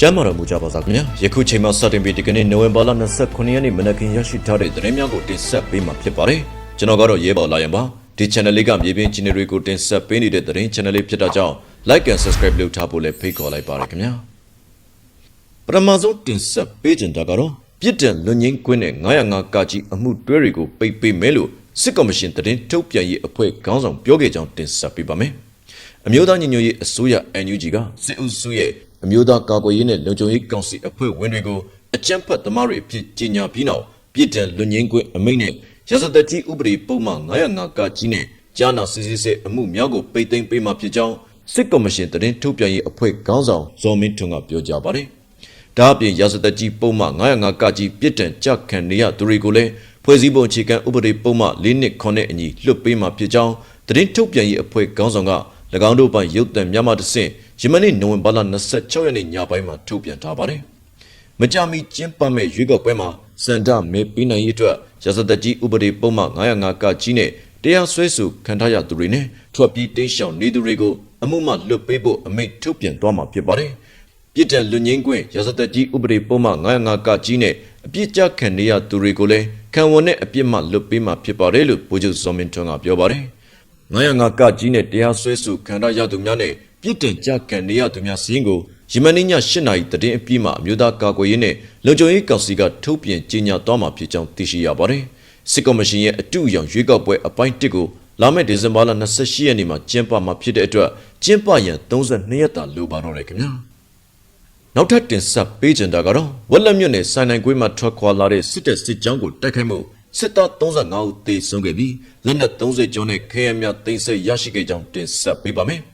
ကျမ်းမာတော်မူကြပါစားခင်ဗျာယခုချိန်မှာစတင်ပြီးဒီကနေ့နိုဝင်ဘာလ29ရက်နေ့မနက်ခင်းရရှိထားတဲ့သတင်းများကိုတင်ဆက်ပေးမှာဖြစ်ပါတယ်ကျွန်တော်ကတော့ရဲဘော်လာရန်ပါဒီ channel လေးကမြေပြင်ချင်းတွေကိုတင်ဆက်ပေးနေတဲ့သတင်း channel လေးဖြစ်တာကြောင့် like and subscribe လုပ်ထားဖို့လည်းဖိတ်ခေါ်လိုက်ပါတယ်ခင်ဗျာပထမဆုံးတင်ဆက်ပေးကြတာကတော့ပြစ်ဒဏ်လွန်ငင်းကွင်းတဲ့905ကကြီးအမှုတွဲတွေကိုပိတ်ပေးမယ်လို့စစ်ကော်မရှင်သတင်းထုတ်ပြန်ရေးအဖွဲ့ခေါင်းဆောင်ပြောခဲ့ကြောင်းတင်ဆက်ပေးပါမယ်အမျိုးသားညီညွတ်ရေးအစိုးရ NUG ကစစ်အုပ်စုရဲ့ အမျိုးသားကာကွယ်ရေးနဲ့လုံခြုံရေးကောင်စီအဖွဲ့ဝင်တွေကိုအကြမ်းဖက်သမားတွေအဖြစ်ကြီးညာပြီးနောက်ပြည်တံလွန်ငင်းကွင်းအမိန့်နဲ့ရစတတိဥပဒေပုံမှန်905ကကြီးနဲ့ကြားနာစစ်စစ်စစ်အမှုများကိုပိတ်သိမ်းပေးမှဖြစ်ကြောင်းစစ်ကော်မရှင်တရင်ထုတ်ပြန်ရေးအဖွဲ့ခေါင်းဆောင်ဇော်မင်းထွန်းကပြောကြားပါတယ်။ဒါအပြင်ရာဇသက်ကြီးပုံမှန်905ကကြီးပြည်တံကြခံနေရသူတွေကိုလည်းဖွဲ့စည်းပုံအခြေခံဥပဒေပုံမှန်၄နှစ်ခွန်နဲ့အညီလွှတ်ပေးမှဖြစ်ကြောင်းတရင်ထုတ်ပြန်ရေးအဖွဲ့ခေါင်းဆောင်က၎င်းတို့ပိုင်ရုပ်သံများမှတစ်ဆင့် ယမနေ့နိုဝင်ဘာလ26ရက်နေ့ညပိုင်းမှာထုတ်ပြန်ထားပါတယ်။မကြမီကျင်းပမဲ့ရွေးကောက်ပွဲမှာစန္ဒမဲပေးနိုင်ရေးအတွက်ရစသက်ကြီးဥပဒေပုံမှန်905ကကြီးနဲ့တရားစွဲဆိုခံထားရသူတွေနဲ့ထွက်ပြေးတိမ်းရှောင်နေသူတွေကိုအမှုမှလွတ်ပေးဖို့အမိန့်ထုတ်ပြန်သွားမှာဖြစ်ပါတယ်။ပြည်တံလွန်ငင်းကွင်းရစသက်ကြီးဥပဒေပုံမှန်905ကကြီးနဲ့အပြစ်ကြခံနေရသူတွေကိုလည်းခံဝန်နဲ့အပြစ်မှလွတ်ပေးမှာဖြစ်ပါတယ်လို့ဗိုလ်ချုပ်ဇော်မင်းထွန်းကပြောပါတယ်။905ကကြီးနဲ့တရားစွဲဆိုခံထားရသူများနဲ့ ပြည်တံကြခံနေရသူများစီးရင်ကိုယမန်နေ့ည8နာရီတည်င်းအပြီးမှာအမျိုးသားကာကွယ်ရေးနဲ့လုံခြုံရေးကောင်စီကထုတ်ပြန်ကြေညာသွားမှာဖြစ်ကြောင်းသိရှိရပါတယ်။စစ်ကော်မရှင်ရဲ့အတူအယောင်ရွေးကောက်ပွဲအပိုင်း1ကိုလာမယ့်ဒီဇင်ဘာလ28ရက်နေ့မှာကျင်းပမှာဖြစ်တဲ့အတွက်ကျင်းပရန်32ရက်တာလိုပါတော့တယ်ခင်ဗျာ။နောက်ထပ်တင်ဆက်ပေးကြတာကတော့ဝက်လက်မြွတ်နဲ့ဆိုင်နိုင်ကွေးမှာထွက်ခွာလာတဲ့စစ်တပ်စစ်ကြောင်းကိုတိုက်ခိုက်မှုစစ်သား35ဦးသေဆုံးခဲ့ပြီးလက်နက်30ကျော်နဲ့ခဲယမ်းများတင်ဆက်ရရှိခဲ့ကြောင်းတင်ဆက်ပေးပါမယ်။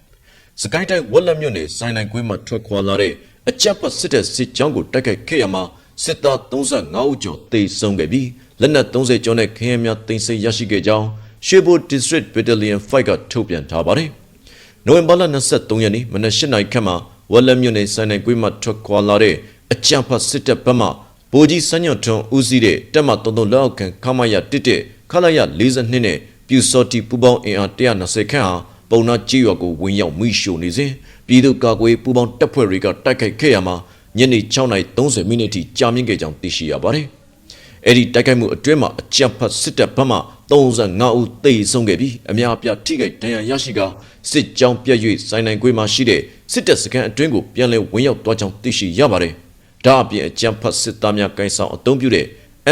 စကိုင်းတိုင်းဝက်လက်မြွတ်နဲ့ဆိုင်နိုင်ကွေးမှာထွက်ခွာလာတဲ့အကြပ်ပတ်စစ်တပ်စစ်ကြောင်းကိုတိုက်ခိုက်ခဲ့ရမှာစစ်သား35ဦးကျော်သေဆုံးခဲ့ပြီးလက်နက်30ကျော်နဲ့ခဲယမ်းများတင်ဆက်ရရှိခဲ့ကြောင်းရွှေဘို District Battalion 5ကထုတ်ပြန်ထားပါတယ်။နိုဝင်ဘာလ23ရက်နေ့မနက်8:00နာရီခန့်မှာဝက်လက်မြွတ်နဲ့ဆိုင်နိုင်ကွေးမှာထွက်ခွာလာတဲ့အကြပ်ပတ်စစ်တပ်ဘက်မှဗိုလ်ကြီးစန်းညွန့်ထွန်းဦးစီးတဲ့တပ်မ33လက်အောက်ခံခမရ11ခလာရ42နဲ့ပြူစော်တီပူပေါင်းအင်အား120ခန့်ဟာ ပုံနာကြီးရွာကိုဝင်ရောက်မိရှို့နေစဉ်ပြည်သူ့ကာကွယ်ပူပေါင်းတပ်ဖွဲ့တွေကတိုက်ခိုက်ခဲ့ရမှာညနေ6:30မိနစ်ထိကြာမြင့်ခဲ့ကြောင်းသိရှိရပါတယ်။အဲ့ဒီတိုက်ခိုက်မှုအတွင်းမှာအကြမ်းဖက်စစ်တပ်ဘက်မှ35ဦးသေဆုံးခဲ့ပြီးအများအပြားထိခိုက်ဒဏ်ရာရရှိကစစ်ကြောင်းပြည့်၍စိုင်းနိုင်ကွေးမှာရှိတဲ့စစ်တပ်စခန်းအတွင်းကိုပြန်လည်ဝင်ရောက်သွားကြောင်းသိရှိရပါတယ်။ဒါအပြင်အကြမ်းဖက်စစ်သားများကိုင်းဆောင်အုံပြုတဲ့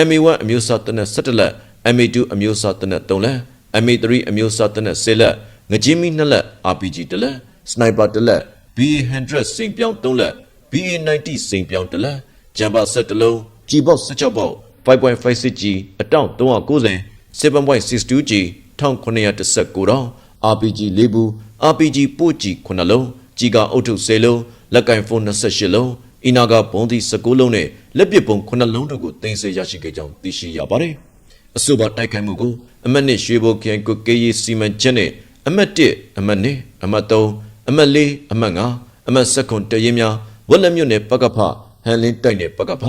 MA1 အမျိုးအစားတနက်17လက် MA2 အမျိုးအစားတနက်3လက် MA3 အမျိုးအစားတနက်10လက် ငကြင်းမီ2လက် RPG 1လက်စနိုက်ပါ1လက် BA100 စိန်ပြောင်း3လက် BA90 စိန်ပြောင်း1လက်ဂျမ်ပါ7လုံး G-box 16ပေါက် 5.56G အတောင့်390 7.62G 1919တောင် RPG 4ဘူး RPG ပို့ကြီး9လုံးကြီးကအုတ်ထုပ်10လုံးလက်ကင်ဖုန်း28လုံးအီနာကဘုံဒီ19လုံးနဲ့လက်ပစ်ပုံ9လုံးတို့ကိုတင်ဆက်ရရှိခဲ့ကြောင်းသိရှိရပါတယ်။အဆိုပါတိုက်ခိုက်မှုကိုအမတ်နှစ်ရွှေဘိုခရိုင်ကိုကေးရီစီမံချက်နဲ့ အမတ်1အမတ်2အမတ်3အမတ်4အမတ်5အမတ်7တရင်များဝက်လက်မြွတ်နဲ့ပကဖဟန်လင်းတိုက်နဲ့ပကဖ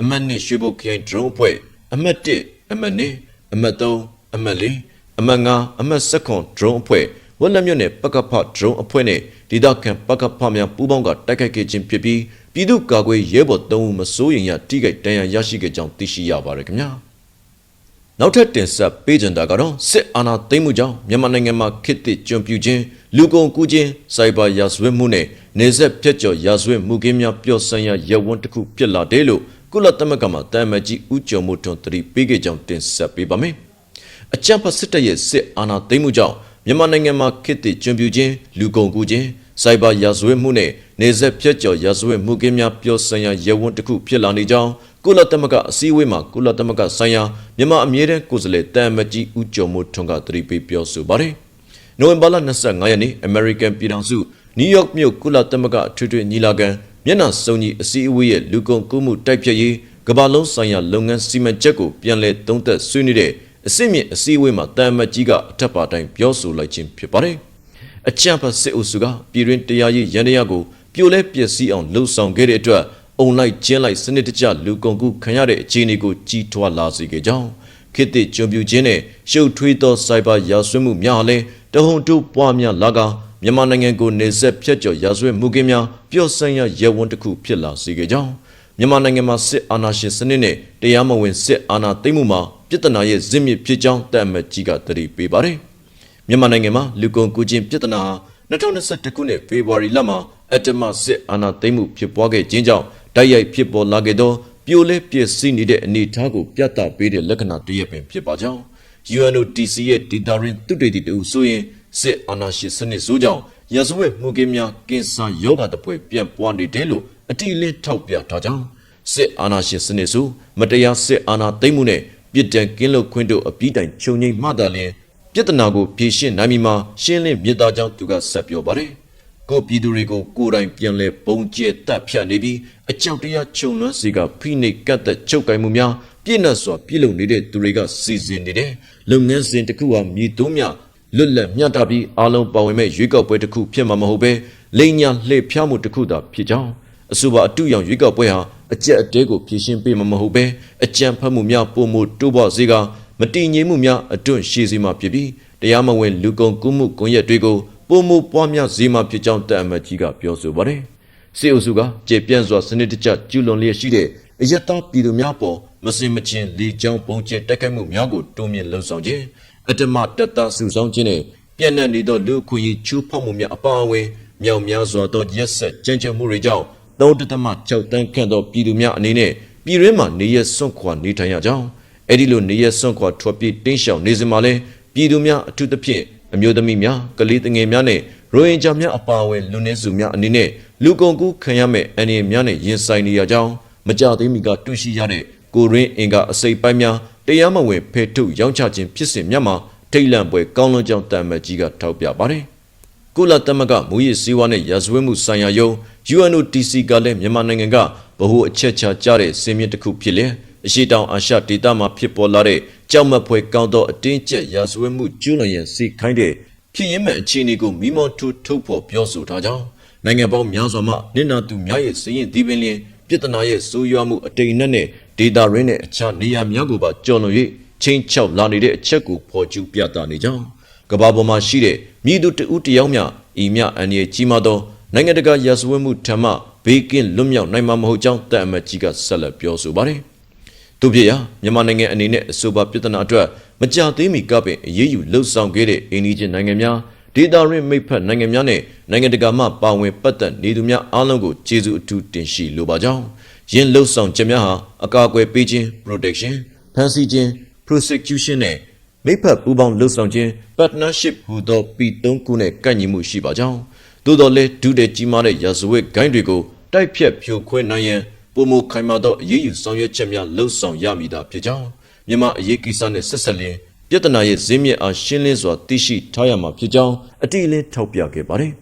အမတ်2ရွှေဘိုခရိုင်ဒရုန်းအဖွဲ့အမတ်1အမတ်2အမတ်3အမတ်4အမတ်5အမတ်7ဒရုန်းအဖွဲ့ဝက်လက်မြွတ်နဲ့ပကဖဒရုန်းအဖွဲ့နဲ့ဒေသခံပကဖများပူးပေါင်းကတိုက်ခိုက်ခဲ့ခြင်းဖြစ်ပြီးပြည်သူ့ကာကွယ်ရဲဘော်၃ဦးမစိုးရင်ရတိကိတ်တန်ရာရရှိခဲ့ကြောင်းသိရှိရပါတယ်ခင်ဗျာ နောက်ထပ်တင်ဆက်ပေးကြတာကတော့စစ်အာဏာသိမ်းမှုကြောင့်မြန်မာနိုင်ငံမှာခေတ်သစ်ကျွံပြူခြင်းလူကုန်ကူးခြင်းစိုက်ဘာရာဇဝတ်မှုနဲ့နေဆက်ဖြတ်ကျော်ရာဇဝတ်မှုကင်းများပျော့ဆိုင်ရာရဝန်းတစ်ခုဖြစ်လာတယ်လို့ကုလသမဂ္ဂမှတာမန်ကြီးဦးကျော်မိုးထွန်းတတိပေးခဲ့ကြောင်းတင်ဆက်ပေးပါမယ်အကြံဖတ်စစ်တပ်ရဲ့စစ်အာဏာသိမ်းမှုကြောင့်မြန်မာနိုင်ငံမှာခေတ်သစ်ကျွံပြူခြင်းလူကုန်ကူးခြင်းစိုက်ဘာရာဇဝတ်မှုနဲ့နေဆက်ဖြတ်ကျော်ရာဇဝတ်မှုကင်းများပျော့ဆိုင်ရာရဝန်းတစ်ခုဖြစ်လာနေကြောင်း ကုလသမဂ္ဂအစည်းအဝေးမှာကုလသမဂ္ဂဆိုင်ရာမြန်မာအမြဲတမ်းကိုယ်စားလှယ်တာမန်ကြီးဦးကျော်မိုးထွန်းကတတိပေးပြောဆိုပါတယ်နိုဝင်ဘာလ25ရက်နေ့ American ပြည်ထောင်စုနယူးယောက်မြို့ကုလသမဂ္ဂထွေထွေညီလာခံမျက်နှာစုံကြီးအစည်းအဝေးရဲ့လူကုန်ကူးမှုတိုက်ဖျက်ရေးကမ္ဘာလုံးဆိုင်ရာလုပ်ငန်းစီမံချက်ကိုပြန်လည်သုံးသပ်ဆွေးနွေးတဲ့အစ်စ်မြင့်အစည်းအဝေးမှာတာမတ်ကြီးကအထက်ပါတိုင်းပြောဆိုလိုက်ခြင်းဖြစ်ပါတယ်။အကြံဖတ်စစ်အုပ်စုကပြည်တွင်းတရားရေးရန်တရားကိုပြိုလဲပျက်စီးအောင်လှုံ့ဆော်ခဲ့တဲ့အတွက် အုံလိုက်ကျင်းလိုက်စနစ်တကျလူကုန်ကူးခံရတဲ့အခြေအနေကိုကြီးထွားလာစေခဲ့ကြောင်းခေတ်သစ်ကျွံပြူခြင်းနဲ့ရှုပ်ထွေးသောစိုက်ဘာရာဆွေးမှုများလည်းတဟုန်တုပွားများလာကမြန်မာနိုင်ငံကိုနေဆက်ဖြတ်ကျော်ရာဇဝတ်မှုကင်းများပျော့ဆိုင်ရာရဲဝန်းတစ်ခုဖြစ်လာစေခဲ့ကြောင်းမြန်မာနိုင်ငံမှာစစ်အာဏာရှင်စနစ်နဲ့တရားမဝင်စစ်အာဏာသိမ်းမှုမှာပြည်ထနာရဲ့ဇစ်မြစ်ဖြစ်ကြောင်းတပ်အမတ်ကြီးကတတိပေးပါတယ်။မြန်မာနိုင်ငံမှာလူကုန်ကူးခြင်းပြည်ထနာဟာ2021ခုနှစ်ဖေဖော်ဝါရီလမှာအတ္တမစစ်အာဏာသိမ်းမှုဖြစ်ပွားခဲ့ခြင်းကြောင့် တိုက်ရိုက်ဖြစ်ပေါ်လာခဲ့သောပြိုလဲပျက်စီးနေတဲ့အနေအထားကိုပြသပေးတဲ့လက္ခဏာတစ်ရပ်ပင်ဖြစ်ပါကြောင်း UNODC ရဲ့ဒေတာရင်သူတေတီတူဆိုရင်စစ်အာဏာရှင်စနစ်ဆိုးကြောင့်ရာဇဝတ်မှုကင်းများကင်ဆာယောဂတပွဲပြန့်ပွားနေတယ်လို့အတိအလင်းထောက်ပြထားကြောင်းစစ်အာဏာရှင်စနစ်ဆိုမတရားစစ်အာဏာသိမ်းမှုနဲ့ပြည်တံကင်းလွတ်ခွင့်တို့အပြီးတိုင်ချုပ်ငိမ့်မှသာလျှင်ပြဿနာကိုဖြေရှင်းနိုင်မည်မှာရှင်းလင်းမြစ်သားကြောင်းသူကဆက်ပြောပါတယ် ကိုပြည်သူတွေကိုကိုယ်တိုင်ပြန်လဲပုံကျဲတပ်ဖြတ်နေပြီးအကြောက်တရားခြုံလွှမ်းစေကဖိနှိပ်ကတ်သက်ချုပ်ကိုင်မှုများပြည့်နှက်စွာပြုလုပ်နေတဲ့သူတွေကစီစဉ်နေတယ်လုပ်ငန်းစဉ်တစ်ခုဟာမြည်သုံးများလွတ်လပ်မျှတပြီးအားလုံးပါဝင်မဲ့ရွေးကောက်ပွဲတစ်ခုဖြစ်မှာမဟုတ်ပဲလိန်ညာလှည့်ဖျားမှုတစ်ခုသာဖြစ်ကြောင်းအဆိုပါအတူရောင်ရွေးကောက်ပွဲဟာအကြက်အတဲကိုဖြည့်ရှင်းပေးမှာမဟုတ်ပဲအကြံဖတ်မှုများပုံမှုတိုးပွားစေကမတည်ငြိမ်မှုများအတွန့်ရှည်စေမှာဖြစ်ပြီးတရားမဝင်လူကုန်ကူးမှုကွန်ရက်တွေကို ပုံမှုပွားများစေမှာဖြစ်ကြောင်းတပ်အမတ်ကြီးကပြောဆိုပါတယ်စေအုပ်စုကကျေပြန့်စွာစနစ်တကျကျူးလွန်လျက်ရှိတဲ့အယက်သားပြည်သူများပေါ်မစင်မချင်းလေကြောင်းပုံကျဲတက်ခိုက်မှုများကိုတွန်းမြင့်လှုံ့ဆော်ခြင်းအတ္တမတက်တာစုဆောင်ခြင်းနဲ့ပြန့်နှံ့နေသောလူခွင့်ရေးချိုးဖောက်မှုများအပါအဝင်မြောက်များစွာသောရက်ဆက်ကြမ်းကြုတ်မှုတွေကြောင့်သုံးတသမ6တန်းခန့်သောပြည်သူများအနေနဲ့ပြည်တွင်းမှာနေရစွန့်ခွာနေထိုင်ရကြောင်းအဲ့ဒီလိုနေရစွန့်ခွာထွက်ပြေးတင်းရှောင်နေစမှာလဲပြည်သူများအထူးသဖြင့် အမျိုးသမီးများကလေးငယ်များနဲ့ရိုဟင်ဂျာများအပါအဝင်လူနည်းစုများအနေနဲ့လူကုန်ကူးခံရမဲ့အနေများနဲ့ရင်ဆိုင်နေရကြောင်းမကြသေးမီကတွေ့ရှိရတဲ့ကိုရင်းအင်ကအစိပ်ပိုင်းများတရားမဝင်ဖဲထုတ်ရောင်းချခြင်းဖြစ်စဉ်များမှာထိတ်လန့်ပွဲကောင်းလွန်ကြောင်းတမ်မတ်ကြီးကထောက်ပြပါတယ်။ကုလသမဂ္ဂမူရစ်စည်းဝါးနဲ့ရာဇဝတ်မှုဆိုင်ရာယုံ UNODC ကလည်းမြန်မာနိုင်ငံကဗဟိုအချက်ချာကြတဲ့စင်မြင့်တစ်ခုဖြစ်လေအရှိတောင်အာရှဒေသမှာဖြစ်ပေါ်လာတဲ့ ကြောက်မက်ဖွယ်ကောင်းသောအတင်းကျပ်ရာဇဝတ်မှုကျူးလွန်ရန်စီခိုင်းတဲ့ဖြစ်ရင်းမဲ့အခြေအနေကိုမိမောထုတ်ထုတ်ဖော်ပြောဆိုထားကြောင်းနိုင်ငံပေါင်းများစွာမှနင့်နာသူများရဲ့စည်ရင်ဒီပင်လျင်ပြဿနာရဲ့ဆိုးရွားမှုအတိမ်နဲ့နဲ့ဒေတာရင်းနဲ့အခြားနေရာများကိုပါကျော်လွန်၍ချင်းချောက်လာနေတဲ့အချက်ကိုဖော်ကျူးပြသနေကြောင်းကဘာပေါ်မှာရှိတဲ့မြည်သူတဦးတယောက်မျှဤမြအန်ရဲ့ကြီးမားသောနိုင်ငံတကာရာဇဝတ်မှုထံမှဘေးကင်းလွတ်မြောက်နိုင်မှာမဟုတ်ကြောင်းတပ်အမတ်ကြီးကဆက်လက်ပြောဆိုပါတယ်။ သူဖြစ်ရာမြန်မာနိုင်ငံအနေနဲ့အဆိုပါပြည်ထနာအတွက်မကြသေးမီကပင်အရေးယူလှုပ်ဆောင်ခဲ့တဲ့အိန္ဒိချင်းနိုင်ငံများဒေတာရင်းမိတ်ဖက်နိုင်ငံများနဲ့နိုင်ငံတကာမှပါဝင်ပတ်သက်နေသူများအားလုံးကိုကျေးဇူးအထူးတင်ရှိလိုပါကြောင်းယင်းလှုပ်ဆောင်ချက်များဟာအကာအကွယ်ပေးခြင်း protection ဖန်ဆီးခြင်း prosecution နဲ့မိဖက်ပူးပေါင်းလှုပ်ဆောင်ခြင်း partnership ဟူသောပြည်သုံးခုနဲ့ကန့်ညီမှုရှိပါကြောင်းသို့တော်လည်းဒုတဲ့ကြီးမားတဲ့ရာဇဝတ်ဂိုင်းတွေကိုတိုက်ဖြတ်ဖြိုခွဲနိုင်ရန် ပုံမခိုင်မာသောအရေးယူဆောင်ရွက်ချက်များလှုပ်ဆောင်ရမည်သာဖြစ်ကြောင်းမြန်မာအရေးကိစ္စနဲ့ဆက်ဆက်လျင်ပြဿနာရဲ့ဇင်းမြစ်အားရှင်းလင်းစွာသိရှိထားရမှာဖြစ်ကြောင်းအတိအလင်းထောက်ပြခဲ့ပါတယ်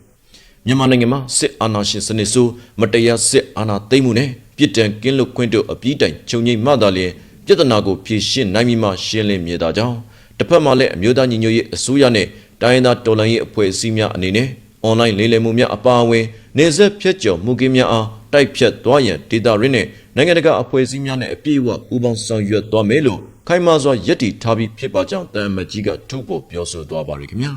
မြန်မာနိုင်ငံမှာစစ်အာဏာရှင်စနစ်ဆိုးမတရားစစ်အာဏာသိမ်းမှုနဲ့ပြည်တံကင်းလွတ်ခွင့်တို့အပြည့်တိုင်ချုပ်ငိမ့်မှသာလျှင်ပြဿနာကိုဖြေရှင်းနိုင်မည်မှရှင်းလင်းမြဲတာကြောင့်တစ်ဖက်မှာလည်းအမျိုးသားညီညွတ်ရေးအစိုးရနဲ့တိုင်းရင်းသားတော်လှန်ရေးအဖွဲ့အစည်းများအနေနဲ့အွန်လိုင်းလေးလည်မှုများအပါအဝင်နေဆက်ဖြတ်ကျော်မှုကင်းများအား တိုက်ဖြတ်သွားရန်ဒေတာရင်းနဲ့နိုင်ငံတကာအဖွဲ့အစည်းများနဲ့အပြည့်အဝပူးပေါင်းဆောင်ရွက်သွားမယ်လို့ခိုင်မာစွာယက်တီထားပြီးဖြစ်ပါကြောင်းတန်မကြီးကထုတ်ပေါ်ပြောဆိုသွားပါရခင်ဗျာ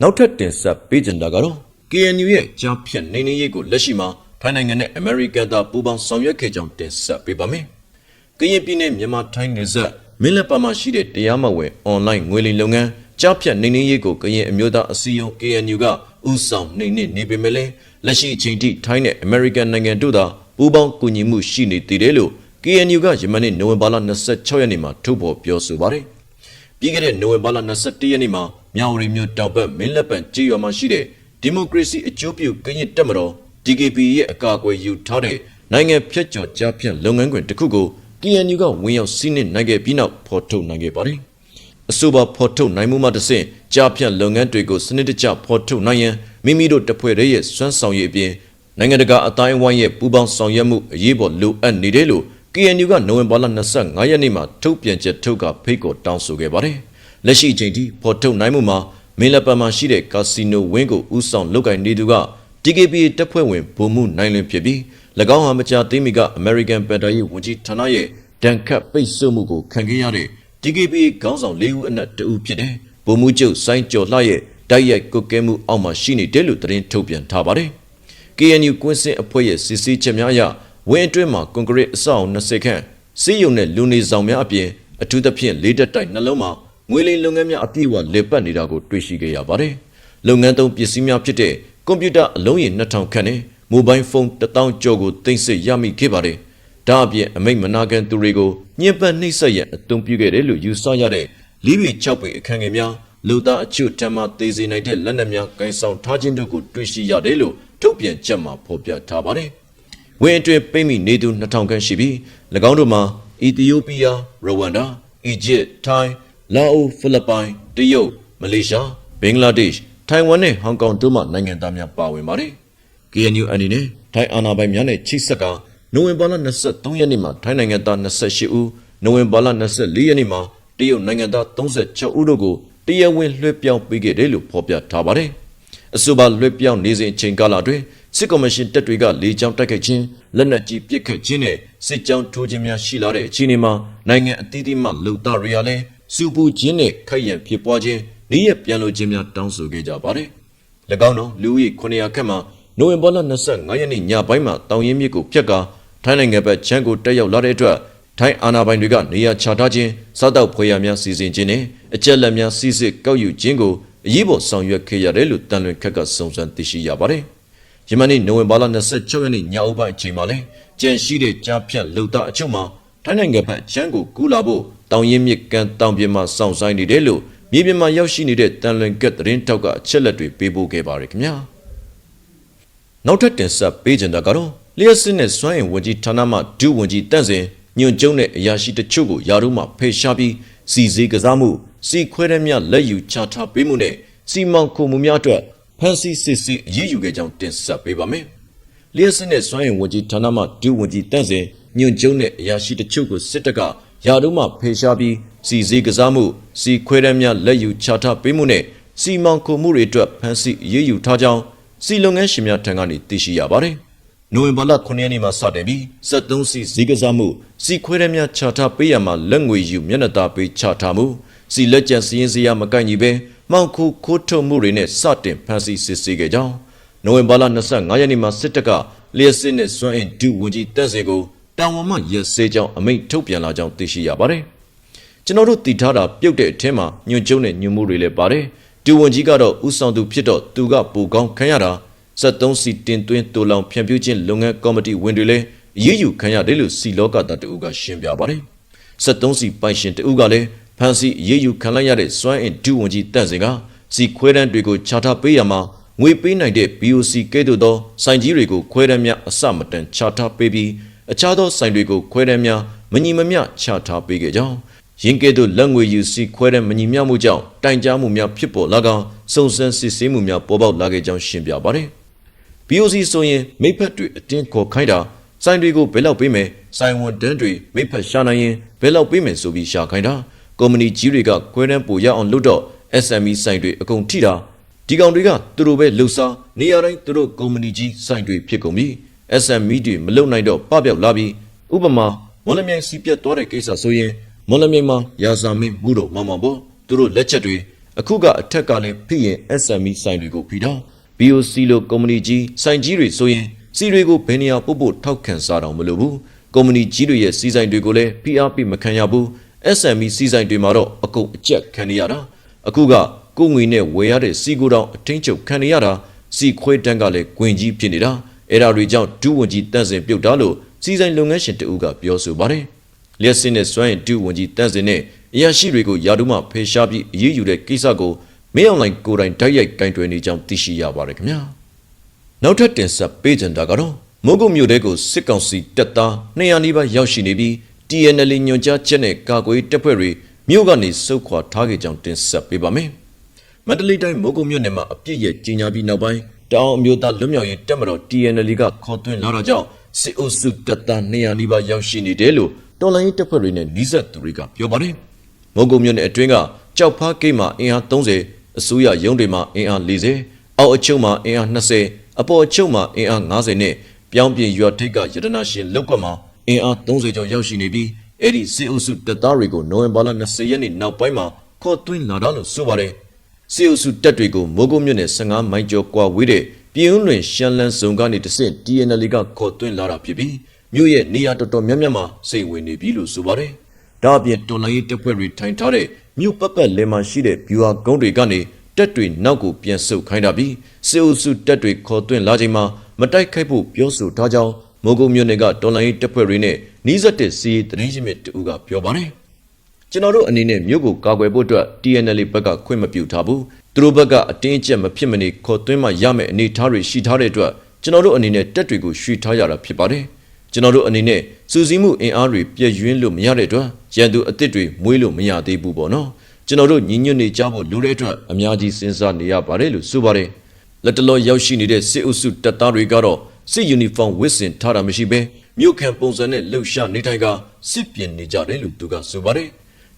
နောက်ထပ်တင်ဆက်ပေးကြတာကတော့ KNU ရဲ့ကြားဖြတ်နေနေရေးကိုလက်ရှိမှာထိုင်းနိုင်ငံနဲ့ American သားပူးပေါင်းဆောင်ရွက်ခဲ့ကြောင်းတင်ဆက်ပေးပါမယ်။ကရင်ပြည်နယ်မြန်မာထိုင်းနယ်စပ်မင်းလက်ပါမှာရှိတဲ့တရားမဝင်အွန်လိုင်းငွေလိမ်လုပ်ငန်းကြားဖြတ်နေနေရေးကိုကရင်အမျိုးသားအစည်းအရုံး KNU ကဥဆောင်နေနေနေပေမဲ့ လည်းလက်ရှိအချိန်ထိထိုင်းနဲ့ American နိုင်ငံတို့သာပူးပေါင်းကူညီမှုရှိနေသေးတယ်လို့ KNU ကယမနေ့နိုဝင်ဘာလ26ရက်နေ့မှာထုတ်ဖော်ပြောဆိုပါတယ်။ပြီးခဲ့တဲ့နိုဝင်ဘာလ21ရက်နေ့မှာမြောင်ရီမြို့တောင်ဘက်မင်းလက်ပံကြေးရွာမှာရှိတဲ့ဒီမိုကရေစီအကျိုးပြုကရင်တက်မတော် DKP ရဲ့အကာအကွယ်ယူထားတဲ့နိုင်ငံဖြတ်ကျော်ကြားဖြတ်လုပ်ငန်းခွင်တစ်ခုကို KNU ကဝင်ရောက်စီးနင်းနိုင်ခဲ့ပြီးနောက်ဖော်ထုတ်နိုင်ခဲ့ပါတယ်။အဆိုပါဖော်ထုတ်နိုင်မှုမှတစ်ဆင့်ကြားဖြတ်လုပ်ငန်းတွေကိုစနစ်တကျဖော်ထုတ်နိုင်ရန် မိမိတို့တပ်ဖွဲ့ရဲ့စွမ်းဆောင်ရည်အပြင်နိုင်ငံတကာအတိုင်းအဝိုင်းရဲ့ပူးပေါင်းဆောင်ရွက်မှုအရေးပေါ်လိုအပ်နေတယ်လို့ KNU ကနိုဝင်ဘာလ25ရက်နေ့မှာထုတ်ပြန်ချက်ထုတ်ကဖိတ်ခေါ်တောင်းဆိုခဲ့ပါတယ်။လက်ရှိအချိန်ထိဖော်ထုတ်နိုင်မှုမှာမင်းလက်ပံမှာရှိတဲ့ကာစီနိုဝင်းကိုဥဆောင်လုပ်ကိုင်နေသူက DKP တပ်ဖွဲ့ဝင်ဗိုလ်မှူးနိုင်လင်းဖြစ်ပြီး၎င်းဟာမကြာသေးမီက American ပန်တာရေးဝန်ကြီးဌာနရဲ့ဒဏ်ခတ်ပိတ်ဆို့မှုကိုခံခဲ့ရတဲ့ DKP ခေါင်းဆောင်၄ဦးအနက်တဦးဖြစ်တဲ့ဗိုလ်မှူးချုပ်စိုင်းကျော်လှရဲ့ဒ တိုက်ရိုက်ကုတ်ကဲမှုအောက်မှာရှိနေတယ်လို့သတင်းထုတ်ပြန်ထားပါတယ်။ KNU ကွင်းစင်အဖွဲ့ရဲ့စစ်ဆေးချက်များအရဝင်းအတွင်းမှာကွန်ကရစ်အဆောက်အုံ20ခန့်စီးရုံနဲ့လူနေဆောင်များအပြင်အထူးသဖြင့်လေးတက်တိုက်နှလုံးမှာငွေလိမ်လုပ်ငန်းများအပြည့်အဝလေပတ်နေတာကိုတွေ့ရှိခဲ့ရပါတယ်။လုပ်ငန်းသုံးပစ္စည်းများဖြစ်တဲ့ကွန်ပျူတာအလုံးရေ2000ခန့်နဲ့မိုဘိုင်းဖုန်း1000ကျော်ကိုတင်ဆက်ရမိခဲ့ပါတယ်။ဒါအပြင်အမိတ်မနာကန်သူတွေကိုညှဉ်းပန်းနှိပ်စက်ရန်အသုံးပြုခဲ့တယ်လို့ယူဆရတဲ့လီးဘီ6ပေအခန်းငယ်များ လူသားအချို့တမ်းမှသေစေနိုင်တဲ့လက်နက်များကိုင်ဆောင်ထားခြင်းတို့ကိုတွေ့ရှိရတယ်လို့ထုတ်ပြန်ချက်မှာဖော်ပြထားပါတယ်။ဝင်းအတွင်းပိတ်မိနေသူ2000ခန့်ရှိပြီး၎င်းတို့မှာအီသီယိုးပီးယား၊ရဝမ်ဒါ၊အီဂျစ်၊ထိုင်း၊လာအို၊ဖိလစ်ပိုင်၊တရုတ်၊မလေးရှား၊ဘင်္ဂလားဒေ့ရှ်၊ထိုင်ဝမ်နဲ့ဟောင်ကောင်တို့မှနိုင်ငံသားများပါဝင်ပါတယ်။ KNU အနေနဲ့ထိုင်းအာဏာပိုင်များနဲ့ချိတ်ဆက်ကနိုဝင်ဘာလ23ရက်နေ့မှာထိုင်းနိုင်ငံသား28ဦးနိုဝင်ဘာလ24ရက်နေ့မှာတရုတ်နိုင်ငံသား36ဦးတို့ကို တရားဝင်လွှဲပြောင်းပေးခဲ့တယ်လို့ဖော်ပြထားပါတယ်။အဆိုပါလွှဲပြောင်းနေစဉ်အချိန်ကာလအတွင်းစစ်ကော်မရှင်တပ်တွေကလေကြောင်းတိုက်ခိုက်ခြင်းလက်နက်ကြီးပစ်ခတ်ခြင်းနဲ့စစ်ကြောင်းထိုးခြင်းများရှိလာတဲ့အခြေအနေမှာနိုင်ငံအသီးသီးမှလူသားတွေအားလည်းစုပူခြင်းနဲ့ခိုက်ရန်ဖြစ်ပွားခြင်းနေရပြန်လိုခြင်းများတောင်းဆိုခဲ့ကြပါတယ်။၎င်းတို့လူဦးရေ900ခန့်မှနိုဝင်ဘာလ25ရက်နေ့ညပိုင်းမှာတောင်ရင်မြစ်ကိုဖျက်ကာထိုင်းနိုင်ငံဘက်ချမ်းကိုတက်ရောက်လာတဲ့အတွက် ထိုင်းအာဏာပိုင်တွေကနေရာချထားခြင်းစားတောက်ဖွေရများစီစဉ်ခြင်းနဲ့အကြက်လက်များစီစစ်ကောက်ယူခြင်းကိုအရေးပေါ်ဆောင်ရွက်ခဲ့ရတယ်လို့တန်လွင်ခက်ကစုံစမ်းသိရှိရပါတယ်။ယမန်နေ့နိုဝင်ဘာလ26ရက်နေ့ညအုပ်ပိုင်းအချိန်မှာလဲကြံရှိတဲ့ကြားဖြတ်လုံသားအချို့မှာထိုင်းနိုင်ငံဘက်ချမ်းကိုကူးလာဖို့တောင်ရင်မြစ်ကန်တောင်ပြင်မှာစောင့်ဆိုင်နေတယ်လို့မြေပြင်မှာရောက်ရှိနေတဲ့တန်လွင်ကက်သတင်းတောက်ကအချက်လက်တွေပေးပို့ခဲ့ပါရခင်ဗျာ။နောက်ထပ်တင်ဆက်ပေးကြတာကတော့လျှက်စစ်နဲ့စွမ်းအင်ဝန်ကြီးဌာနမှဒုဝန်ကြီးတန့်စင် ညွန့်ကျုံနဲ့အရာရှိတချို့ကိုယာရုမှဖယ်ရှားပြီးစီစည်းကစားမှုစီခွဲတဲ့မြလက်ယူချထားပေးမှုနဲ့စီမောင်ခုံမှုများအတွက်ဖန်စီစစ်စီအရေးယူခဲ့ကြောင်းတင်ဆက်ပေးပါမယ်။လျှက်စစ်နဲ့စွမ်းအင်ဝန်ကြီးဌာနမှဒုဝန်ကြီးတန့်စင်ညွန့်ကျုံနဲ့အရာရှိတချို့ကိုစစ်တပ်ကယာရုမှဖယ်ရှားပြီးစီစည်းကစားမှုစီခွဲတဲ့မြလက်ယူချထားပေးမှုနဲ့စီမောင်ခုံမှုတွေအတွက်ဖန်စီအရေးယူထားကြောင်းစီလုပ်ငန်းရှင်များထံကနေသိရှိရပါတယ်။ နိုဝင်ဘာလ9ရက်နေ့မှာစတင်ပြီး73စီဈေးကစားမှုစီခွဲရဲများချထားပေးရမှာလက်ငွေယူမျက်နှာသာပေးချထားမှုစီလက်ကျန်စီရင်စရာမကိုက်ညီပဲမှောင်ခိုခိုးထုတ်မှုတွေနဲ့စတင်ဖမ်းဆီးစစ်ဆေးခဲ့ကြောင်းနိုဝင်ဘာလ25ရက်နေ့မှာစစ်တပ်ကလျှက်စစ်နဲ့စွမ်းအင်ဒုဝန်ကြီးတက်စေကိုတောင်ဝမှရစေကြောင်းအမိန့်ထုတ်ပြန်လာကြောင်းသိရှိရပါတယ်။ကျွန်တော်တို့တည်ထားတာပြုတ်တဲ့အထင်းမှာညွန့်ကျုံနဲ့ညွန့်မှုတွေလည်းပါတယ်။ဒုဝန်ကြီးကတော့ဥဆောင်သူဖြစ်တော့သူကပူကောင်းခံရတာ 73စီတင်သွင်းတူလောင်ဖြန့်ဖြူးခြင်းလုပ်ငန်းကော်မတီဝင်တွေလည်းအရေးယူခံရတယ်လို့စီလောကသားတဦးကရှင်းပြပါတယ်။73စီပိုင်ရှင်တဦးကလည်းဖန်စီအရေးယူခံလိုက်ရတဲ့စွမ်းအင်ဒုဝန်ကြီးတန့်စင်ကစီခွဲတန်းတွေကိုခြာထားပေးရမှာငွေပေးနိုင်တဲ့ BOC ကဲ့သို့သောစိုင်ကြီးတွေကိုခွဲတန်းများအစမတန်ခြာထားပေးပြီးအခြားသောစိုင်တွေကိုခွဲတန်းများမညီမမျှခြာထားပေးခဲ့ကြောင်းရင်းကဲ့သို့လက်ငွေယူစီခွဲတဲ့မညီမျှမှုကြောင့်တိုင်ကြားမှုများဖြစ်ပေါ်လာကောင်စုံစမ်းစစ်ဆေးမှုများပေါ်ပေါက်လာခဲ့ကြောင်းရှင်းပြပါတယ်။ BOC ဆိုရင်မိဖက်တွေအတင်းခေါ်ခိုင်းတာစိုင်းတွေကိုဘယ်လောက်ပေးမယ်စိုင်းဝန်တန်းတွေမိဖက်ရှာနိုင်ရင်ဘယ်လောက်ပေးမယ်ဆိုပြီးရှာခိုင်းတာကုမ္ပဏီကြီးတွေကခွဲတန်းပိုရအောင်လုပ်တော့ SME စိုင်းတွေအကုန်ထိတာဒီကောင်တွေကသူတို့ပဲလှုပ်ရှားနေရာတိုင်းသူတို့ကုမ္ပဏီကြီးစိုင်းတွေဖြစ်ကုန်ပြီ SME တွေမလုံနိုင်တော့ပပျောက်လာပြီဥပမာမော်လမြိုင်စီပြတ်သွားတဲ့ကိစ္စဆိုရင်မော်လမြိုင်မှာရာဇာမင်းမှုတော့မမောင်ပေါ့သူတို့လက်ချက်တွေအခုကအထက်ကလည်းဖိရင် SME စိုင်းတွေကိုဖိတာ BOC လိုကုမ္ပဏီကြီးစိုင်ကြီးတွေဆိုရင်စီတွေကိုဘယ်နေရာပို့ဖို့ထောက်ခံစားတော့မလို့ဘူးကုမ္ပဏီကြီးတွေရဲ့စီဆိုင်တွေကိုလည်း PRP မခံရဘူး SME စီဆိုင်တွေမှာတော့အကုန်အကျက်ခံနေရတာအခုကကိုငွေနဲ့ဝယ်ရတဲ့စီကိုတောင်အထင်းချုပ်ခံနေရတာစီခွဲတန်းကလည်းဂွင်ကြီးဖြစ်နေတာအဲ့ဒါတွေကြောင့်ဒုဝန်ကြီးတန့်စင်ပြုတ်တာလို့စီဆိုင်လုပ်ငန်းရှင်တဦးကပြောဆိုပါတယ်လျက်စင်းနဲ့စွမ်းရင်ဒုဝန်ကြီးတန့်စင်နဲ့အရာရှိတွေကိုယာတုမှဖေရှားပြီးအရေးယူတဲ့ကိစ္စကို မင်းအွန်လိုင်းကိုယ်တိုင်တိုက်ရိုက်ကင်တွယ်နေကြောင်းသိရှိရပါတယ်ခင်ဗျာနောက်ထပ်တင်ဆက်ပေးကြတာကတော့မိုးကုတ်မြို့တဲကိုစစ်ကောင်စီတပ်သား200နီးပါးရောက်ရှိနေပြီး TNL ညွန်ကြားချက်နဲ့ကာကွယ်တပ်ဖွဲ့တွေမြို့ကနေစုခွာထားခဲ့ကြောင်းတင်ဆက်ပေးပါမယ်မန္တလေးတိုင်းမိုးကုတ်မြို့နယ်မှာအပြစ်ရဲ့ကြီးညာပြီးနောက်ပိုင်းတောင်အမျိုးသားလွတ်မြောက်ရေးတပ်မတော် TNL ကခေါ်သွင်းလာတာကြောင့်စစ်အုပ်စုတပ်သား200နီးပါးရောက်ရှိနေတယ်လို့တော်လိုင်းတပ်ဖွဲ့တွေနဲ့နှီးဆက်သူတွေကပြောပါတယ်မုံကုံမြို့နယ်အတွင်းကကြောက်ဖားဂိတ်မှာအင်အား30 အစိုးရရုံးတွေမှာအင်အား40အောက်အချုပ်မှာအင်အား20အပေါ်အချုပ်မှာအင်အား90နဲ့ပြောင်းပြင်ရွာထိပ်ကရတနာရှင်လောက်ကွက်မှာအင်အား30ကျော်ရောက်ရှိနေပြီးအဲ့ဒီစစ်အုပ်စုတပ်သားတွေကိုနိုဝင်ဘာလ20ရက်နေ့နောက်ပိုင်းမှာခေါ်သွင်းလာတာလို့ဆိုပါတယ်စစ်အုပ်စုတပ်တွေကိုမိုးကုတ်မြို့နယ်15မိုင်ကျော်ကွာဝေးတဲ့ပြည်ဦးလွင်ရှမ်းလန်းစုံကနေတဆင့် TNL ကခေါ်သွင်းလာတာဖြစ်ပြီးမြို့ရဲ့နေရာတော်တော်များများမှာစိတ်ဝင်နေပြီလို့ဆိုပါတယ်။ဒါအပြင်တော်လိုင်းရေးတပ်ဖွဲ့တွေထိုင်ထားတဲ့ မြို့ပတ်ပတ်လည်မှာရှိတဲ့ဗျူဟာကုန်းတွေကနေတပ်တွေနောက်ကိုပြန်ဆုတ်ခိုင်းတာပြီးစစ်အုပ်စုတပ်တွေခေါ်သွင်းလာချိန်မှာမတိုက်ခိုက်ဖို့ပြောဆိုထားကြောင်းမိုးကုတ်မြို့နယ်ကတော်လိုင်းရေးတပ်ဖွဲ့တွေနဲ့နှီးစက်တဲ့စီးသတင်းရင်းမြစ်တူကပြောပါတယ်။ကျွန်တော်တို့အနေနဲ့မြို့ကိုကာကွယ်ဖို့အတွက် TNL ဘက်ကခွင့်မပြုထားဘူးသူတို့ဘက်ကအတင်းအကျပ်မဖြစ်မနေခေါ်သွင်းမှရမယ့်အနေအထားတွေရှိထားတဲ့အတွက်ကျွန်တော်တို့အနေနဲ့တက်တွေကိုရွှေ့ထားရတာဖြစ်ပါတယ်ကျွန်တော်တို့အနေနဲ့ စူးစီးမှုအင်အားတွေပြည့်ရွင်းလို့မရတဲ့အတွက်ရန်သူအစ်စ်တွေမွေးလို့မရသေးဘူးပေါ့နော်ကျွန်တော်တို့ညီညွတ်နေကြဖို့လိုတဲ့အတွက်အများကြီးစဉ်းစားနေရပါတယ်လို့ဆိုပါတယ်လက်တလောရောက်ရှိနေတဲ့စစ်အုပ်စုတပ်သားတွေကတော့စစ်ယူနီဖောင်းဝတ်ဆင်ထားတာမရှိဘဲမြို့ခံပုံစံနဲ့လှုပ်ရှားနေထိုင်ကစစ်ပြင်နေကြတယ်လို့သူကဆိုပါတယ်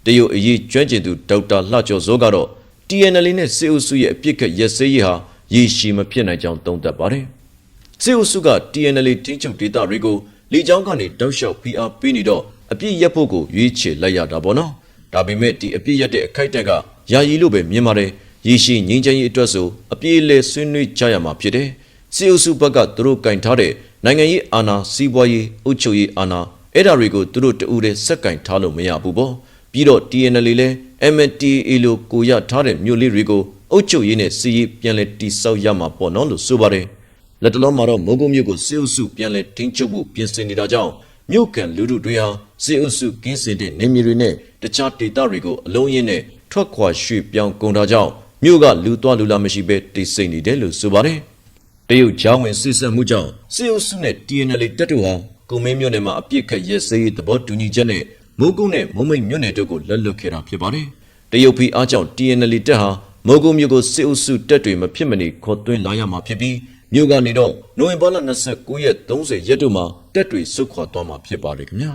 တရုတ်အရေးကျွမ်းကျင်သူဒေါက်တာလှကျော်စောကတော့ TNL နဲ့စစ်အုပ်စုရဲ့အပြစ်ခတ်ရက်စဲရေးဟာရည်ရှိမဖြစ်နိုင်ကြောင်းသုံးသပ်ပါတယ်။စစ်အုပ်စုက TNL ထိန်းချုပ်ဒေသတွေကို လေကြောင်းကနေတောက်လျှောက်ဖိအားပေးနေတော့အပြစ်ရက်ဖို့ကိုရွေးချယ်လိုက်ရတာပေါ့နော်။ဒါပေမဲ့ဒီအပြစ်ရက်တဲ့အခိုက်အတန့်ကယာယီလို့ပဲမြင်ပါတယ်။ရည်ရှိငြိမ်းချမ်းရေးအတွက်ဆိုအပြည့်အလဲဆွေးနွေးကြရမှာဖြစ်တယ်။စစ်အုပ်စုဘက်ကသူတို့ကင်ထားတဲ့နိုင်ငံရေးအာဏာစီးပွားရေးအုပ်ချုပ်ရေးအာဏာအဲ့ဒါတွေကိုသူတို့တူတဲ့စက်ကင်ထားလို့မရဘူးပေါ့။ပြီးတော့ TNL လည်း MNTA လို့ကိုရထားတဲ့မြို့လေးတွေကိုအုပ်ချုပ်ရေးနဲ့စီးရေးပြန်လည်တိစောက်ရမှာပေါ့နော်လို့ဆိုပါတယ်။ လက်တလုံးမှာတော့မိုးကုတ်မြို့ကိုစစ်အုပ်စုပြန်လည်ထိန်းချုပ်ဖို့ပြင်ဆင်နေတာကြောင့်မြို့ကန်လူထုတွေဟာစစ်အုပ်စုကင်းစင်တဲ့နေမြေတွေနဲ့တခြားဒေသတွေကိုအလုံးရင်းနဲ့ထွက်ခွာရွှေ့ပြောင်းကုန်တာကြောင့်မြို့ကလူသွားလူလာမရှိဘဲတိတ်ဆိတ်နေတယ်လို့ဆိုပါတယ်။တရုတ်ချောင်းဝင်စစ်ဆက်မှုကြောင့်စစ်အုပ်စုနဲ့ TNL တပ်တို့ဟာကုံမင်းမြို့နယ်မှာအပြစ်ခတ်ရဲစေးသဘောတူညီချက်နဲ့မိုးကုတ်နဲ့မုံမိတ်မြို့နယ်တို့ကိုလက်လွတ်ခဲ့တာဖြစ်ပါတယ်။တရုတ်ဖီအားကြောင့် TNL တပ်ဟာမိုးကုတ်မြို့ကိုစစ်အုပ်စုတပ်တွေမဖြစ်မနေခေါ်သွင်းလာရမှာဖြစ်ပြီး မြို့ကနေတော့နိုဝင်ဘာလ29ရက်30ရက်တို့မှာတပ်တွေစုခွာသွားမှာဖြစ်ပါတယ်ခင်ဗျာ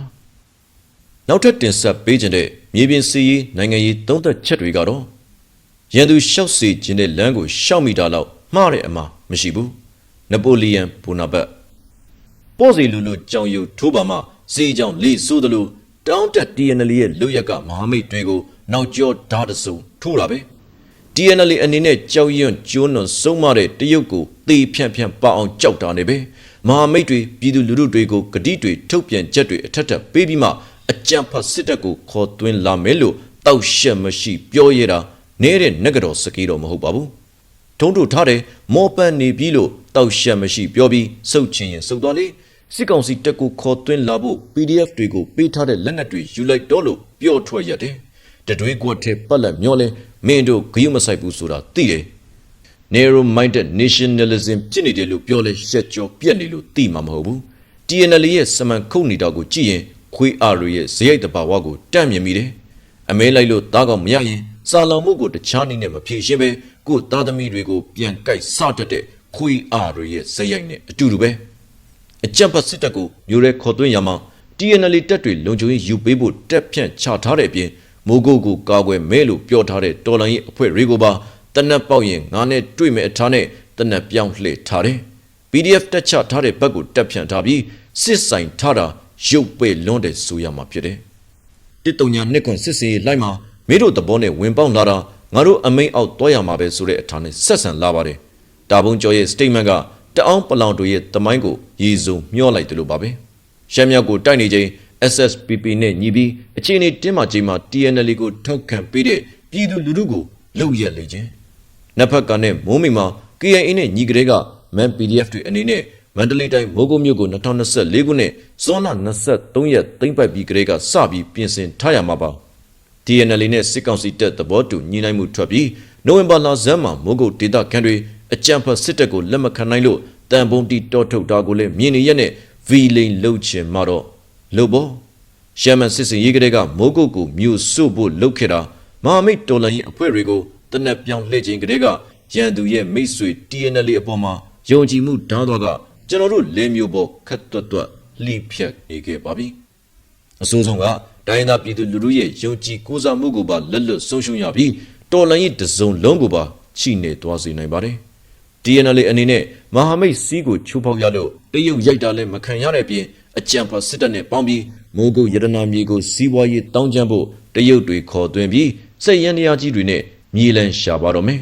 ။နောက်ထပ်တင်ဆက်ပေးခြင်းတဲ့မြေပြင်စီးရေးနိုင်ငံရေးသုံးသက်ချက်တွေကတော့ရန်သူရှောက်စီခြင်းတဲ့လမ်းကိုရှောက်မိတာတော့မှားတဲ့အမှားမရှိဘူးနပိုလီယံဘိုနာဘတ်ပေါ့စီလူလူကြောင်ယုထိုးပါမှစီကြောင်လေးဆိုးတယ်လို့တောင်းတက် TNL ရဲ့လွတ်ရက်ကမဟာမိတ်တွေကိုနောက်ကျောဓာတ်တဆုံထိုးတာပဲ TNL အနေနဲ့ကြောက်ရွံ့ကျိုးနွံဆုံးမတဲ့တရုတ်ကိုသေဖြန့်ဖြန့်ပအောင်ကြောက်တာနေပဲမဟာမိတ်တွေပြည်သူလူထုတွေကိုဂတိတွေထုတ်ပြန်ချက်တွေအထက်ထပ်ပေးပြီးမှအကြံဖတ်စစ်တပ်ကိုခေါ်သွင်းလာမယ်လို့တောက်ရှက်မရှိပြောရတာနေတဲ့နဂတော်စကေးတော့မဟုတ်ပါဘူးထုံးထုတ်ထားတယ်မောပန်းနေပြီလို့တောက်ရှက်မရှိပြောပြီးစုတ်ချင်ရင်စုတ်သွားလေစစ်ကောင်စီတပ်ကိုခေါ်သွင်းလာဖို့ PDF တွေကိုပေးထားတဲ့လက်နက်တွေယူလိုက်တော့လို့ပြောထွက်ရတယ်တတွေးကွက်ထဲပတ်လက်မျောလဲ မင်းတို့ဂရုမစိုက်ဘူးဆိုတာသိတယ် narrow minded nationalism ဖြစ်နေတယ်လို့ပြောလဲရှက်ကြောပြက်နေလို့သိမှာမဟုတ်ဘူး TNL ရဲ့စမန်ခုတ်နေတာကိုကြည့်ရင်ခွေးအားတွေရဲ့ဇယိုက်တဘာဝကိုတန့်မြင်မိတယ်အမဲလိုက်လို့သားကောင်မရရင်စာလောင်မှုကိုတခြားနည်းနဲ့မဖြေရှင်းပဲကိုယ်သားသမီးတွေကိုပြန်ကြိုက်စတတ်တဲ့ခွေးအားတွေရဲ့ဇယိုက်နဲ့အတူတူပဲအကြံဖတ်စစ်တပ်ကိုမျိုးရဲခေါ်သွင်းရမှာ TNL တပ်တွေလုံခြုံရေးယူပေးဖို့တက်ဖြန့်ချထားတဲ့အပြင် မိုးကုတ်ကိုကာကွယ်မဲလို့ပြောထားတဲ့တော်လိုင်းရေးအဖွဲ့တွေကိုပါတနက်ပေါက်ရင်ငါနဲ့တွေ့မဲ့အထားနဲ့တနက်ပြောင်းလှည့်ထားတယ် PDF တက်ချထားတဲ့ဘက်ကိုတက်ဖြန့်ထားပြီးစစ်ဆိုင်ထားတာရုပ်ပဲ့လွန်းတယ်ဆိုရမှာဖြစ်တယ်တစ်တုံညာနှစ်ခွန်စစ်စေးလိုက်မှာမင်းတို့သဘောနဲ့ဝင်ပေါက်လာတာငါတို့အမိန်အောက်တွားရမှာပဲဆိုတဲ့အထားနဲ့ဆက်ဆံလာပါတယ်တာဘုံကျော်ရဲ့ statement ကတအောင်းပလောင်တို့ရဲ့တမိုင်းကိုရည်စုံမျှောလိုက်တယ်လို့ပါပဲရှမ်းမြောက်ကိုတိုက်နေချိန် SSPP နဲ့ညီပြီးအခြေအနေတင်းမာချိန်မှာ TNL ကိုထောက်ခံပေးတဲ့ပြည်သူလူထုကိုလှုပ်ရက်လေခြင်းနှစ်ဖက်ကနဲ့မိုးမိမှာ KIA နဲ့ညီကလေးက Man PDF တွေအနေနဲ့မန္တလေးတိုင်းမိုးကုတ်မြို့ကို2024ခုနှစ်ဇွန်လ23ရက်သိမ်းပိုက်ပြီးကလေးကစပြီးပြင်ဆင်ထားရမှာပါ TNL နဲ့စစ်ကောင်စီတပ်သဘောတူညီနိုင်မှုထွက်ပြီးနိုဝင်ဘာလဆန်းမှာမိုးကုတ်ဒေသခံတွေအကြံဖတ်စစ်တပ်ကိုလက်မခံနိုင်လို့တန်ပုံတီတောထုတ်တာကိုလည်းမြင်နေရက်နဲ့ဗီလိန်လှုပ်ချင်မှတော့ လို့ပေါ့ရှမ်းမန်စစ်စင်ရေးကလေးကမိုးကုတ်ကိုမြို့စုဖို့လှုပ်ခဲ့တာမဟာမိတ်တော်လန်ရင်အဖွဲ့တွေကိုတနက်ပြောင်လှည့်ခြင်းကလေးကရန်သူရဲ့မိတ်ဆွေ TNL အပေါ်မှာယုံကြည်မှုဓာတ်တော်ကကျွန်တော်တို့လဲမျိုးပေါ်ခတ်တွတ်တွတ်လှိဖြတ်နေခဲ့ပါပြီအဆိုးဆုံးကတိုင်းသားပြည်သူလူထုရဲ့ယုံကြည်ကိုးစားမှုကိုပါလက်လွတ်ဆုံးရှုံးရပြီးတော်လန်ရင်တစုံလုံးကိုပါချိနေသွားစေနိုင်ပါတယ် TNL အနေနဲ့မဟာမိတ်စီးကိုချိုးဖောက်ရလို့တရုတ်ရိုက်တာလည်းမခံရတဲ့ပြင် အကြံဖတ်စစ်တပ်နဲ့ပေါင်းပြီးမိုးကုတ်ရတနာမြေကိုစီးပွားရေးတောင်းကျမ်းဖို့တရုတ်တွေခေါ်သွင်းပြီးစိတ်ရန်တရားကြီးတွေနဲ့မြေလံရှာပါတော့မယ်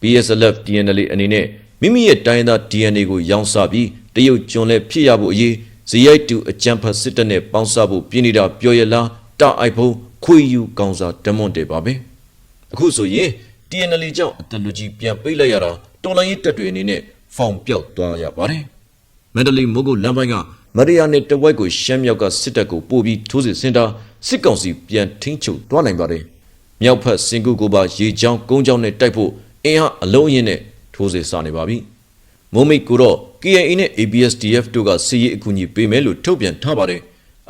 PSLF TNL အနေနဲ့မိမိရဲ့တိုင်းဒေသ DNA ကိုရောင်းစားပြီးတရုတ်ကျွန်းလဲဖြစ်ရဖို့အရေးဇီရိုက်တူအကြံဖတ်စစ်တပ်နဲ့ပေါင်းစပ်ဖို့ပြည်နေတာပြောရလားတာအိုက်ဖုံးခွေယူကောင်စာတမွန်တယ်ပါပဲအခုဆိုရင် TNL ကြောင့်အတလူကြီးပြန်ပိတ်လိုက်ရတာတော်လိုင်းရေးတပ်တွေအနေနဲ့ဖောင်ပြောက်သွားရပါတယ်မန္တလေးမိုးကုတ်လမ်းပိုင်းက မရိယာနဲ့တဝိုက်ကိုရှမ်းမြောက်ကစစ်တပ်ကိုပို့ပြီးထိုးစစ်ဆင်တာစစ်ကောင်စီပြန်ထိန်းချုပ်သွားနိုင်ပါတယ်မြောက်ဖက်စင်ကူကိုပါရေချောင်းကုန်းချောင်းနဲ့တိုက်ဖို့အင်အားအလုံးအင်းနဲ့ထိုးစစ်ဆနေပါပြီမိုးမိတ်ကိုတော့ KIA နဲ့ ABSDF တို့ကစစ်ရေးအကူအညီပေးမယ်လို့ထုတ်ပြန်ထားပါတယ်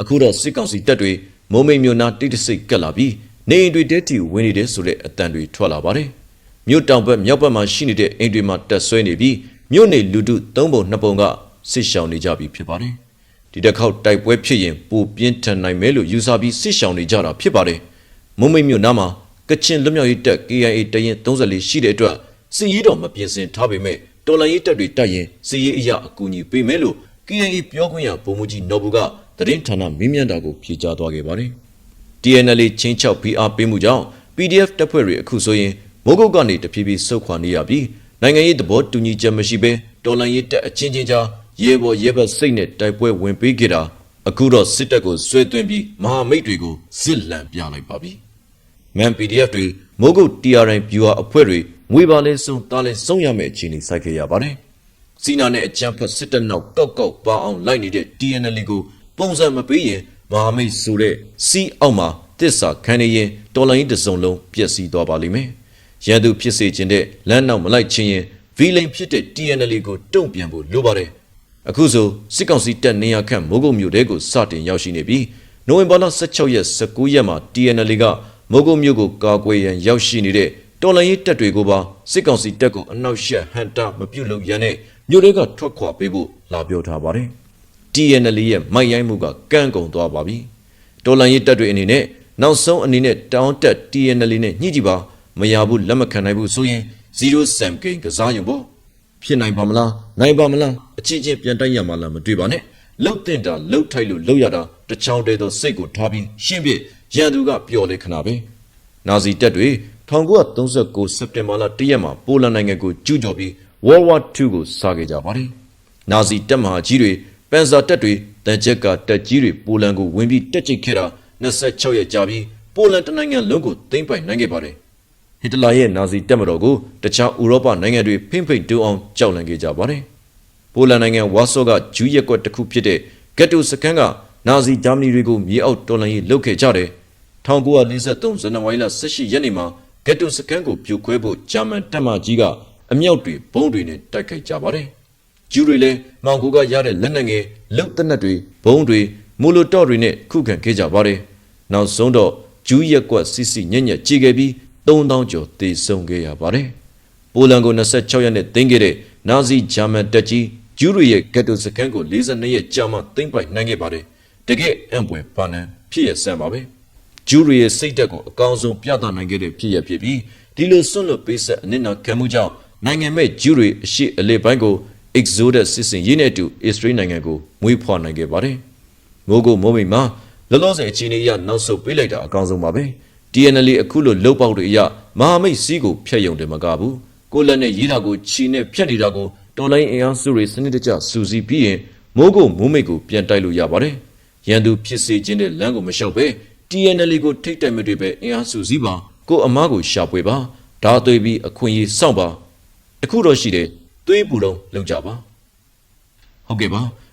အခုတော့စစ်ကောင်စီတပ်တွေမိုးမိတ်မြို့နာတိတ်တဆိတ်ကတ်လာပြီးနေအိမ်တွေတဲတီဝင်နေတဲ့ဆိုတဲ့အတန်တွေထွက်လာပါတယ်မြို့တောင်ဘက်မြောက်ဘက်မှာရှိနေတဲ့အိမ်တွေမှာတက်ဆွဲနေပြီးမြို့နေလူထုသုံးပုံနှစ်ပုံကစစ်ရှောင်နေကြပြီဖြစ်ပါတယ် ဒီတစ်ခေါက်တိုက်ပွဲဖြစ်ရင်ပိုပြင်းထန်နိုင်မယ်လို့ယူဆပြီးစစ်ရှောင်နေကြတာဖြစ်ပါတယ်မုံမိတ်မြို့နားမှာကချင်လွတ်မြောက်ရေးတပ် KIA တရင်34ရှိတဲ့အတွက်စစ်ရေးတော်မပြင်ဆင်ထားပေမဲ့တော်လှန်ရေးတပ်တွေတိုက်ရင်စစ်ရေးအရာအကူအညီပေးမယ်လို့ KIA ပြောခွင့်ရဗိုလ်မှူးကြီးနော်ဘူးကသတင်းဌာနမင်းမြန်တာကိုဖြေကြားသွားခဲ့ပါတယ် TNL ချင်းချောက် PR ပေးမှုကြောင့် PDF တပ်ဖွဲ့တွေအခုဆိုရင်မိုးကုတ်ကနေတဖြည်းဖြည်းဆုတ်ခွာနေရပြီးနိုင်ငံရေးသဘောတူညီချက်မရှိဘဲတော်လှန်ရေးတပ်အချင်းချင်းကြား ရဲဘော်ရဲဘက်စိတ်နဲ့တိုက်ပွဲဝင်ပေးကြတာအခုတော့စစ်တပ်ကိုဆွဲသွင်းပြီးမဟာမိတ်တွေကိုစစ်လံပြလိုက်ပါပြီ။ Man PDF တွေမိုးကုတ် TRN viewer အဖွဲ့တွေငွေပါလဲဆုံးတားလဲဆုံးရမယ့်အခြေအနေစိုက်ခဲ့ရပါတယ်။စီနာနဲ့အကြံဖတ်စစ်တပ်နောက်ကောက်ကောက်ပါအောင်လိုက်နေတဲ့ TNL ကိုပုံစံမပေးရင်မဟာမိတ်ဆိုတဲ့စီးအောက်မှာတစ္ဆာခံနေရင်တော်လိုင်းတစ်စုံလုံးပျက်စီးသွားပါလိမ့်မယ်။ရန်သူဖြစ်စေခြင်းတဲ့လမ်းနောက်မလိုက်ခြင်းရင်ဗီလိန်ဖြစ်တဲ့ TNL ကိုတုံ့ပြန်ဖို့လိုပါတယ်။ အခုဆိုစစ်ကောင်စီတပ်နေရာခန့်မိုးကုတ်မြို့တဲကိုစတင်ရောက်ရှိနေပြီးနိုဝင်ဘာလ16ရက်19ရက်မှာ TNL ကမိုးကုတ်မြို့ကိုကာကွယ်ရန်ရောက်ရှိနေတဲ့တော်လိုင်းရေးတပ်တွေကိုပါစစ်ကောင်စီတပ်ကိုအနောက်ရှက်ဟန်တာမပြုတ်လို့ရန်တဲ့မြို့တဲကထွက်ခွာပေးဖို့လာပြောထားပါတယ်။ TNL ရဲ့မိုက်ရိုင်းမှုကကန့်ကုန်သွားပါပြီ။တော်လန်ရေးတပ်တွေအနေနဲ့နောက်ဆုံးအနေနဲ့တောင်းတက် TNL နဲ့ညှိကြည့်ပါမရဘူးလက်မခံနိုင်ဘူးဆိုရင်0 Sam Game ကစားရုံပေါ့ ဖြစ်နိုင်ပါမလားနိုင်ပါမလားအချင်းချင်းပြန်တိုက်ရမှာလားမတွေ့ပါနဲ့လှုပ်တင်တာလှုပ်ထိုက်လို့လှုပ်ရတာတချောင်းတည်းသောစိတ်ကိုထားပြီးရှင်းပြရန်သူကပျော်လေခဏပဲနာဇီတပ်တွေ1939စက်တင်ဘာလ1ရက်မှာပိုလန်နိုင်ငံကိုကျူးကျော်ပြီး World War II ကိုစခဲ့ကြပါတယ်နာဇီတပ်မဟာကြီးတွေပန်ဆာတပ်တွေတန်ချက်ကတပ်ကြီးတွေပိုလန်ကိုဝင်ပြီးတက်ကျိတ်ခဲ့တာ26ရက်ကြာပြီးပိုလန်တနိုင်ငံလုံးကိုသိမ်းပိုက်နိုင်ခဲ့ပါတယ် ဟစ်တလာရဲ့နာဇီတပ်မတော်ကိုတခြားဥရောပနိုင်ငံတွေဖိမ့်ဖိမ့်တူအောင်ကြောက်လန့်ခဲ့ကြပါတယ်ပိုလန်နိုင်ငံဝါဆော့ကဂျူးရက်ကွက်တစ်ခုဖြစ်တဲ့ဂက်တိုစကန်ကနာဇီဂျာမနီတွေကိုမြေအောက်တော်လှန်ရေးလုပ်ခဲ့ကြတယ်1943ဇန်နဝါရီလ18ရက်နေ့မှာဂက်တိုစကန်ကိုပြိုခွဲဖို့ဂျာမန်တပ်မကြီးကအမြောက်တွေဘုံးတွေနဲ့တိုက်ခိုက်ကြပါတယ်ဂျူးတွေလည်းမောင်ကိုကရတဲ့လက်နက်ငယ်လုတ်တက်နက်တွေဘုံတွေမိုလိုတော့တွေနဲ့ခုခံခဲ့ကြပါတယ်။နောက်ဆုံးတော့ဂျူးရက်ကွက်စစ်စစ်ညံ့ညက်ကြေခဲ့ပြီး 3000ကျော်တေဆုံးခဲ့ရပါတယ်။ပိုလန်ကို26ရက်နဲ့တင်ခဲ့တဲ့နာဇီဂျာမန်တပ်ကြီးဂျူးတွေရဲ့ဂက်တိုစကန်ကို42ရက်ကြာမှသိမ်းပိုက်နိုင်ခဲ့ပါတယ်။တကယ်အံ့ပွေပါနံဖြစ်ရဆန်းပါပဲ။ဂျူးတွေရဲ့စိတ်ဓာတ်ကိုအကောင်းဆုံးပြသနိုင်ခဲ့တဲ့ဖြစ်ရဖြစ်ပြီးဒီလိုဆွန့်လွတ်ပေးဆက်အနစ်နာခံမှုကြောင့်နိုင်ငံမဲ့ဂျူးတွေအရှိအလေပိုင်းကို Exodus စစ်စင်ရေးနဲ့အတူ Israel နိုင်ငံကိုမွေးဖွားနိုင်ခဲ့ပါတယ်။မိုးကိုမိုးမိတ်မှာလောလောဆယ်အခြေအနေအရနောက်ဆုတ်ပေးလိုက်တာအကောင်းဆုံးပါပဲ။ TNL အခုလိုလှုပ်ပေါက်တွေအရမဟာမိတ်စီးကိုဖျက်ယုံတယ်မကဘူး။ကိုလက်နဲ့ရေးတာကိုချီနဲ့ဖျက်နေတာကိုတော်လိုင်းအင်အားစုတွေစနစ်တကျစူးစီးပြီးရင်မိုးကိုမိုးမိတ်ကိုပြန်တိုက်လို့ရပါတယ်။ရန်သူဖြစ်စေခြင်းတဲ့လမ်းကိုမလျှောက်ပဲ TNL ကိုထိတ်တက်မြတွေပဲအင်အားစုစည်းပါကိုအမားကိုရှာပွေပါဓာသွေးပြီးအခွင့်အရေးစောင့်ပါတခုတော့ရှိတယ်သွေးပူတော့လုံကြပါဟုတ်ကဲ့ပါ